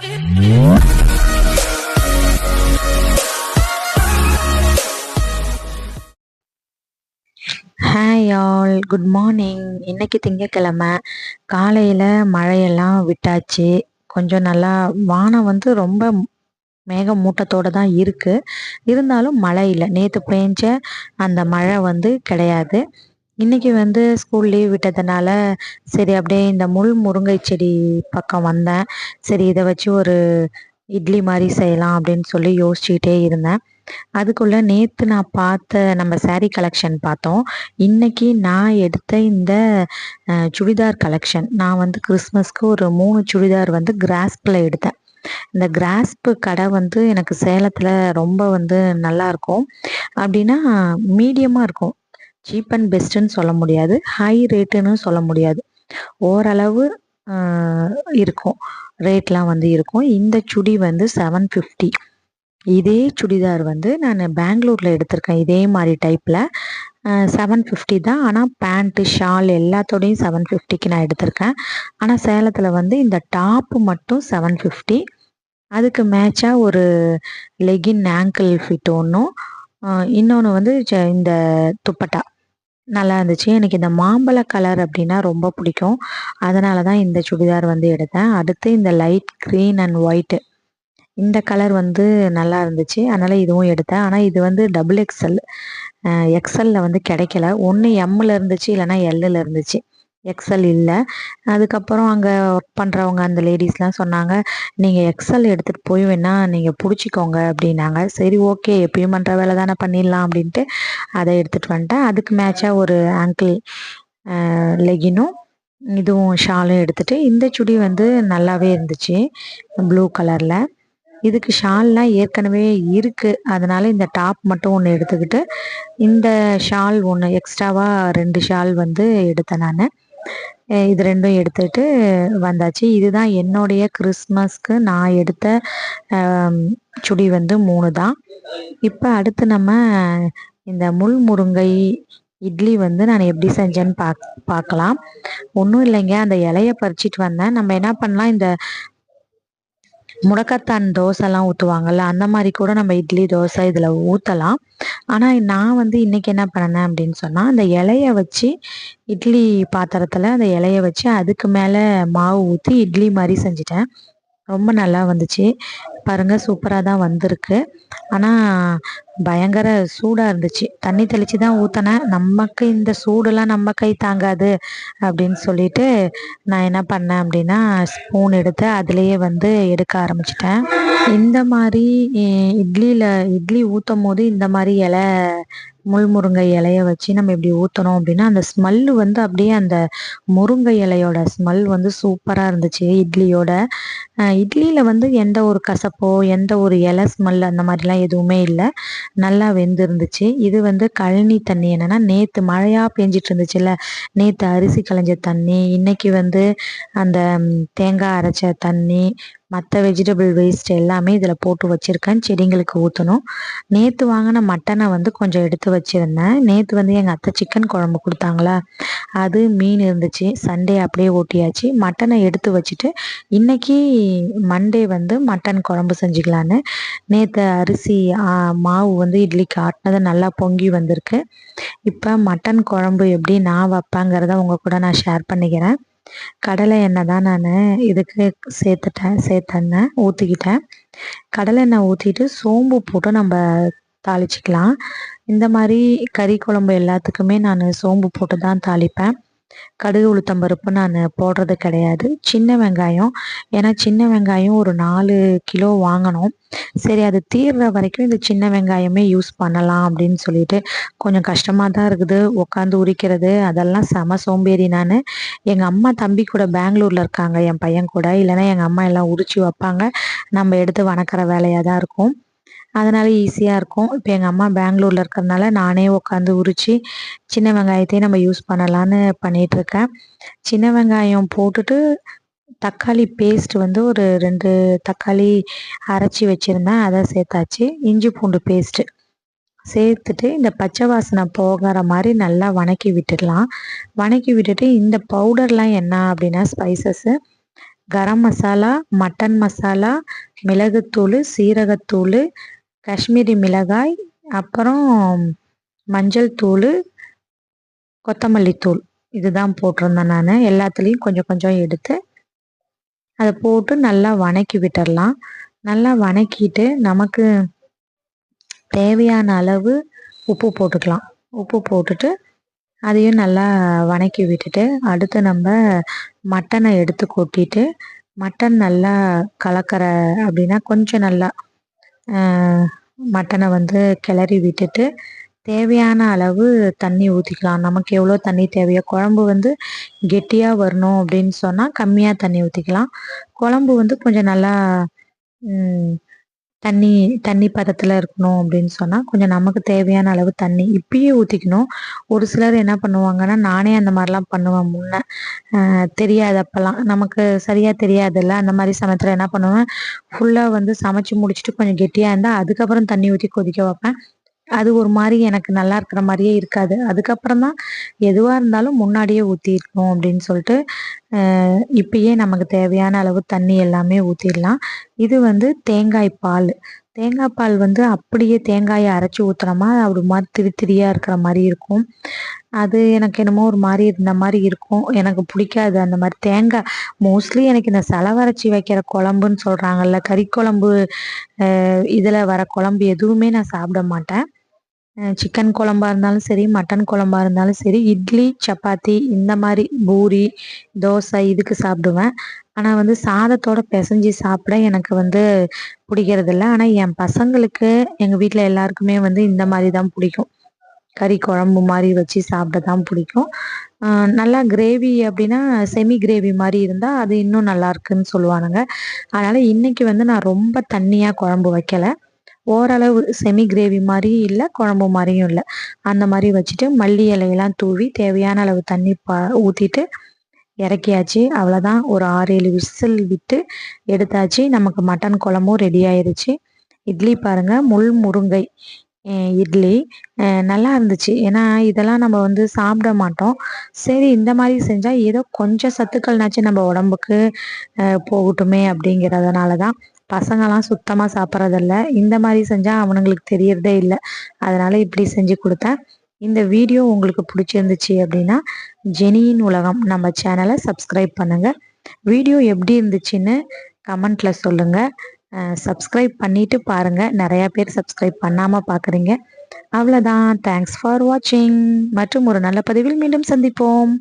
Hi all good morning இன்னைக்கு திங்கக்கிழமை. காலையில் மழையெல்லாம் விட்டாச்சு. கொஞ்சம் நல்லா வானம் வந்து ரொம்ப மேக மூட்டத்தோடு தான் இருக்குது இருந்தாலும் மழை இல்லை. நேற்று பெஞ்ச அந்த மழை வந்து கிடையாது. இன்னைக்கு வந்து ஸ்கூல் லீவ் விட்டதுனால சரி அப்படியே இந்த முள் முருங்கை செடி பக்கம் வந்தேன். சரி இதை வச்சு ஒரு இட்லி மாதிரி செய்யலாம் அப்படின்னு சொல்லி யோசிச்சுக்கிட்டே இருந்தேன். அதுக்குள்ளே நேற்று நான் பார்த்த நம்ம சாரீ கலெக்ஷன் பார்த்தோம். இன்னைக்கு நான் எடுத்த இந்த சுடிதார் கலெக்ஷன் நான் வந்து கிறிஸ்மஸ்க்கு ஒரு மூணு சுடிதார் வந்து கிராஸ்பில் எடுத்தேன். இந்த கிராஸ்ப்பு கடை வந்து எனக்கு சேலத்தில் ரொம்ப வந்து நல்லா இருக்கும். அப்படின்னா மீடியமாக இருக்கும். சீப் அண்ட் பெஸ்ட்டுன்னு சொல்ல முடியாது. ஹை ரேட்டுன்னு சொல்ல முடியாது. ஓரளவு இருக்கும். ரேட்லாம் வந்து இருக்கும். இந்த சுடி வந்து செவன் ஃபிஃப்டி இதே சுடிதார் வந்து நான் பெங்களூரில் எடுத்திருக்கேன். இதே மாதிரி டைப்பில் செவன் ஃபிஃப்டி தான். ஆனால் பேண்ட்டு ஷால் எல்லாத்தோடையும் செவன் ஃபிஃப்டிக்கு நான் எடுத்திருக்கேன். ஆனால் சேலத்தில் வந்து இந்த டாப்பு மட்டும் செவன் ஃபிஃப்டி அதுக்கு மேட்சாக ஒரு லெகின் ஆங்கிள் ஃபிட் ஒன்றும் இன்னொன்று வந்து இந்த துப்பட்டா. நல்லா இருந்துச்சு. எனக்கு இந்த மாம்பழ கலர் அப்படின்னா ரொம்ப பிடிக்கும். அதனால தான் இந்த சுடிதார் வந்து எடுத்தேன். அடுத்து இந்த லைட் க்ரீன் அண்ட் ஒயிட்டு இந்த கலர் வந்து நல்லா இருந்துச்சு. அதனால் இதுவும் எடுத்தேன். ஆனால் இது வந்து டபுள் எக்ஸ்எல் எக்ஸலில் வந்து கிடைக்கல. ஒன்று எம்மில் இருந்துச்சு இல்லைன்னா எல்லில் இருந்துச்சு. எக்ஸ்எல் இல்லை. அதுக்கப்புறம் அங்கே ஒர்க் பண்ணுறவங்க அந்த லேடிஸ்லாம் சொன்னாங்க நீங்கள் எக்ஸ்எல் எடுத்துகிட்டு போய் வேணால் நீங்கள் பிடிச்சிக்கோங்க அப்படின்னாங்க. சரி ஓகே எப்பயும் பண்ணுற வேலை தானே பண்ணிடலாம் அப்படின்ட்டு அதை எடுத்துகிட்டு வந்துட்டேன். அதுக்கு மேட்சாக ஒரு ஆங்கிள் லெகினும் இதுவும் ஷாலும் எடுத்துகிட்டு இந்த சுடி வந்து நல்லாவே இருந்துச்சு ப்ளூ கலரில் இதுக்கு ஷால்லாம் ஏற்கனவே இருக்குது அதனால் இந்த டாப் மட்டும் ஒன்று எடுத்துக்கிட்டு இந்த ஷால் ஒன்று எக்ஸ்ட்ராவாக ரெண்டு ஷால் வந்து எடுத்தேன் நான். இது ரெண்டும் எடுத்துட்டு வந்தாச்சு. இதுதான் என்னுடைய கிறிஸ்மஸ்க்கு நான் எடுத்த சுடி வந்து மூணு தான். இப்போ அடுத்து நம்ம இந்த முள் முருங்கை இட்லி வந்து நான் எப்படி செஞ்சேன்னு பாக் பார்க்கலாம். ஒன்றும் இல்லைங்க. அந்த இலையை பறிச்சிட்டு வந்தேன். நம்ம என்ன பண்ணலாம்? இந்த முடக்கத்தான் தோசைலாம் ஊற்றுவாங்கல்ல அந்த மாதிரி கூட நம்ம இட்லி தோசை இதில் ஊற்றலாம் ஆனால் நான் வந்து இன்னைக்கு என்ன பண்ணேன் அப்படின்னு சொன்னால் அந்த இலைய வச்சு இட்லி பாத்திரத்தில் அந்த இலைய வச்சு அதுக்கு மேலே மாவு ஊற்றி இட்லி மாதிரி செஞ்சுட்டேன். ரொம்ப நல்லா வந்துச்சு. பாருங்கள் சூப்பராக தான் வந்திருக்கு. ஆனால் பயங்கர சூடாக இருந்துச்சு. தண்ணி தெளித்து தான் ஊற்றினேன் நமக்கு இந்த சூடெல்லாம் நம்ம கை தாங்காது அப்படின்னு சொல்லிட்டு நான் என்ன பண்ணேன் அப்படின்னா ஸ்பூன் எடுத்து அதுலேயே வந்து எடுக்க ஆரம்பிச்சிட்டேன். இந்த மாதிரி இட்லியில் இட்லி ஊற்றும் போது இந்த மாதிரி இலை முள்முருங்கை இலையை இலைய வச்சு நம்ம இப்படி ஊற்றணும் அப்படின்னா அந்த ஸ்மெல்லு வந்து அப்படியே அந்த முருங்கை இலையோட ஸ்மெல் வந்து சூப்பராக இருந்துச்சு. இட்லியோட. இட்லியில் வந்து எந்த ஒரு கசப்போ எந்த ஒரு இலை ஸ்மெல் அந்த மாதிரிலாம் எதுவுமே இல்லை. நல்லா வெந்திருந்துச்சு. இது வந்து கழனி தண்ணி. என்னென்னா நேற்று மழையாக பெஞ்சிட்டு இருந்துச்சுல்ல? நேற்று அரிசி களைஞ்ச தண்ணி இன்னைக்கு வந்து அந்த தேங்காய் அரைச்ச தண்ணி மற்ற வெஜிடபிள் வேஸ்ட் எல்லாமே இதில் போட்டு வச்சுருக்கேன். செடிங்களுக்கு ஊற்றணும் நேற்று வாங்கின மட்டனை வந்து கொஞ்சம் எடுத்து வச்சுருந்தேன். நேற்று வந்து எங்கள் அத்தை சிக்கன் குழம்பு கொடுத்தாங்களா? அது மீன் இருந்துச்சு. சண்டே அப்படியே ஓட்டியாச்சு மட்டனை எடுத்து வச்சுட்டு இன்னைக்கு மண்டே வந்து மட்டன் குழம்பு செஞ்சுக்கலான்னு. நேற்று அரிசி மாவு வந்து இட்லிக்கு ஆட்டினது நல்லா பொங்கி வந்திருக்கு. இப்போ மட்டன் குழம்பு எப்படி நான் வைப்பேங்கிறத உங்கள் கூட நான் ஷேர் பண்ணிக்கிறேன். கடலை எண்ணெய் தான் நான் இதுக்கு சேர்த்துட்டேன் சேர்த்தெண்ணெய் ஊற்றிக்கிட்டேன் கடலை எண்ணெய் ஊற்றிட்டு சோம்பு போட்டு நம்ம தாளிச்சிக்கலாம். இந்த மாதிரி கறி குழம்பு எல்லாத்துக்குமே நான் சோம்பு போட்டு தான் தாளிப்பேன். கடுகு உளுத்தம் பருப்பு நான் போடுறது கிடையாது. சின்ன வெங்காயம். ஏன்னா சின்ன வெங்காயம் ஒரு நாலு கிலோ வாங்கினோம் சரி அது தீர்ற வரைக்கும் இந்த சின்ன வெங்காயமே யூஸ் பண்ணலாம் அப்படின்னு சொல்லிட்டு கொஞ்சம் கஷ்டமாக தான் இருக்குது. உட்காந்து உரிக்கிறது. அதெல்லாம் செம சோம்பேறி நான். எங்கள் அம்மா தம்பி கூட பெங்களூரில் இருக்காங்க. என் பையன் கூட. இல்லைன்னா எங்கள் அம்மா எல்லாம் உரிச்சு வைப்பாங்க. நம்ம எடுத்து வணக்கிற வேலையாக தான் இருக்கும். அதனால ஈஸியாக இருக்கும். இப்போ எங்கள் அம்மா பெங்களூரில் இருக்கிறதுனால நானே உட்காந்து உரித்து சின்ன வெங்காயத்தையும் நம்ம யூஸ் பண்ணலான்னு பண்ணிகிட்ருக்கேன் சின்ன வெங்காயம் போட்டுட்டு தக்காளி பேஸ்ட் வந்து ஒரு ரெண்டு தக்காளி அரைச்சி வச்சுருந்தேன். அதை சேர்த்தாச்சு. இஞ்சி பூண்டு பேஸ்ட்டு சேர்த்துட்டு இந்த பச்சை வாசனை போகிற மாதிரி நல்லா வணக்கி விட்டுடலாம். வணக்கி விட்டுட்டு இந்த பவுடர்லாம் என்ன அப்படின்னா ஸ்பைசஸ்ஸு கரம் மசாலா மட்டன் மசாலா மிளகுத்தூள் சீரகத்தூள் காஷ்மீரி மிளகாய் அப்புறம் மஞ்சள் தூள் கொத்தமல்லி தூள். இதுதான் போட்டிருந்தேன் நான். எல்லாத்துலேயும் கொஞ்சம் கொஞ்சம் எடுத்து அதை போட்டு நல்லா வணக்கி விட்டுடலாம் நல்லா வணக்கிட்டு நமக்கு தேவையான அளவு உப்பு போட்டுக்கலாம். உப்பு போட்டுட்டு அதையும் நல்லா வணக்கி விட்டுட்டு அடுத்து நம்ம மட்டனை எடுத்து கொட்டிட்டு மட்டன் நல்லா கலக்கிற அப்படின்னா கொஞ்சம் நல்லா மட்டனை வந்து கிளறி விட்டுட்டு தேவையான அளவு தண்ணி ஊற்றிக்கலாம் நமக்கு எவ்வளோ தண்ணி தேவையோ குழம்பு வந்து கெட்டியாக வரணும் அப்படின்னு சொன்னால் கம்மியாக தண்ணி ஊற்றிக்கலாம் குழம்பு வந்து கொஞ்சம் நல்லா தண்ணி தண்ணி பதத்தில் இருக்கணும் அப்படின்னு சொன்னால் கொஞ்சம் நமக்கு தேவையான அளவு தண்ணி இப்பயே ஊற்றிக்கணும் ஒரு சிலர் என்ன பண்ணுவாங்கன்னா நானே அந்த மாதிரிலாம் பண்ணுவேன் முன்னே. தெரியாது அப்போல்லாம் நமக்கு சரியாக தெரியாதுல்ல. அந்த மாதிரி சமயத்தில் என்ன பண்ணுவேன் ஃபுல்லாக வந்து சமைச்சு முடிச்சுட்டு கொஞ்சம் கெட்டியாக இருந்தால் அதுக்கப்புறம் தண்ணி ஊற்றி கொதிக்க வைப்பேன். அது ஒரு மாதிரி எனக்கு நல்லா இருக்கிற மாதிரியே இருக்காது. அதுக்கப்புறம் தான் எதுவாக இருந்தாலும் முன்னாடியே ஊற்றிடணும் அப்படின்னு சொல்லிட்டு இப்பயே நமக்கு தேவையான அளவு தண்ணி எல்லாமே ஊற்றிடலாம் இது வந்து தேங்காய் பால். தேங்காய் பால் வந்து அப்படியே தேங்காயை அரைச்சி ஊற்றுறோமா அப்படி மாதிரி திரி திரியாக இருக்கிற மாதிரி இருக்கும். அது எனக்கு என்னமோ ஒரு மாதிரி இருந்த மாதிரி இருக்கும். எனக்கு பிடிக்காது அந்த மாதிரி தேங்காய். மோஸ்ட்லி எனக்கு இந்த செலவரைச்சி வைக்கிற குழம்புன்னு சொல்கிறாங்கல்ல கறி குழம்பு இதில் வர குழம்பு எதுவுமே நான் சாப்பிட மாட்டேன். சிக்கன் குழம்பா இருந்தாலும் சரி மட்டன் குழம்பா இருந்தாலும் சரி இட்லி சப்பாத்தி இந்த மாதிரி பூரி தோசை இதுக்கு சாப்பிடுவேன். ஆனால் வந்து சாதத்தோட பிசைஞ்சு சாப்பிட எனக்கு வந்து பிடிக்கிறதில்ல. ஆனால் என் பசங்களுக்கு எங்கள் வீட்டில் எல்லாருக்குமே வந்து இந்த மாதிரி தான் பிடிக்கும். கறி குழம்பு மாதிரி வச்சு சாப்பிட தான் பிடிக்கும். நல்லா கிரேவி அப்படின்னா செமி கிரேவி மாதிரி இருந்தால் அது இன்னும் நல்லா இருக்குன்னு சொல்லுவானுங்க. அதனால் இன்றைக்கி வந்து நான் ரொம்ப தண்ணியாக குழம்பு வைக்கலை. ஓரளவு செமி கிரேவி மாதிரியும் இல்லை குழம்பு மாதிரியும் இல்லை. அந்த மாதிரி வச்சுட்டு மல்லி இலையெல்லாம் தூவி தேவையான அளவு தண்ணி பா ஊற்றிட்டு இறக்கியாச்சு. அவ்வளோதான் ஒரு ஆறு ஏழு விசில் விட்டு எடுத்தாச்சு. நமக்கு மட்டன் குழம்பும் ரெடி ஆயிடுச்சு இட்லி பாருங்கள் முள் முருங்கை இட்லி நல்லா இருந்துச்சு. ஏன்னா இதெல்லாம் நம்ம வந்து சாப்பிட மாட்டோம். சரி இந்த மாதிரி செஞ்சால் ஏதோ கொஞ்சம் சத்துக்கள்னாச்சும் நம்ம உடம்புக்கு போகட்டுமே அப்படிங்கிறதுனால தான் பசங்களாம் சுத்தமாக சாப்பிட்றதில்ல. இந்த மாதிரி செஞ்சால் அவனுங்களுக்கு தெரியறதே இல்லை. அதனால் இப்படி செஞ்சு கொடுத்தேன். இந்த வீடியோ உங்களுக்கு பிடிச்சிருந்துச்சு அப்படின்னா ஜெனியின் உலகம் நம்ம சேனலை சப்ஸ்கிரைப் பண்ணுங்கள் வீடியோ எப்படி இருந்துச்சுன்னு கமெண்ட்டில் சொல்லுங்கள் சப்ஸ்கிரைப் பண்ணிவிட்டு பாருங்கள் நிறையா பேர் சப்ஸ்கிரைப் பண்ணாமல் பார்க்குறீங்க அவ்வளோதான் தேங்க்ஸ் ஃபார் வாட்சிங் மற்றும் ஒரு நல்ல பதிவில் மீண்டும் சந்திப்போம்.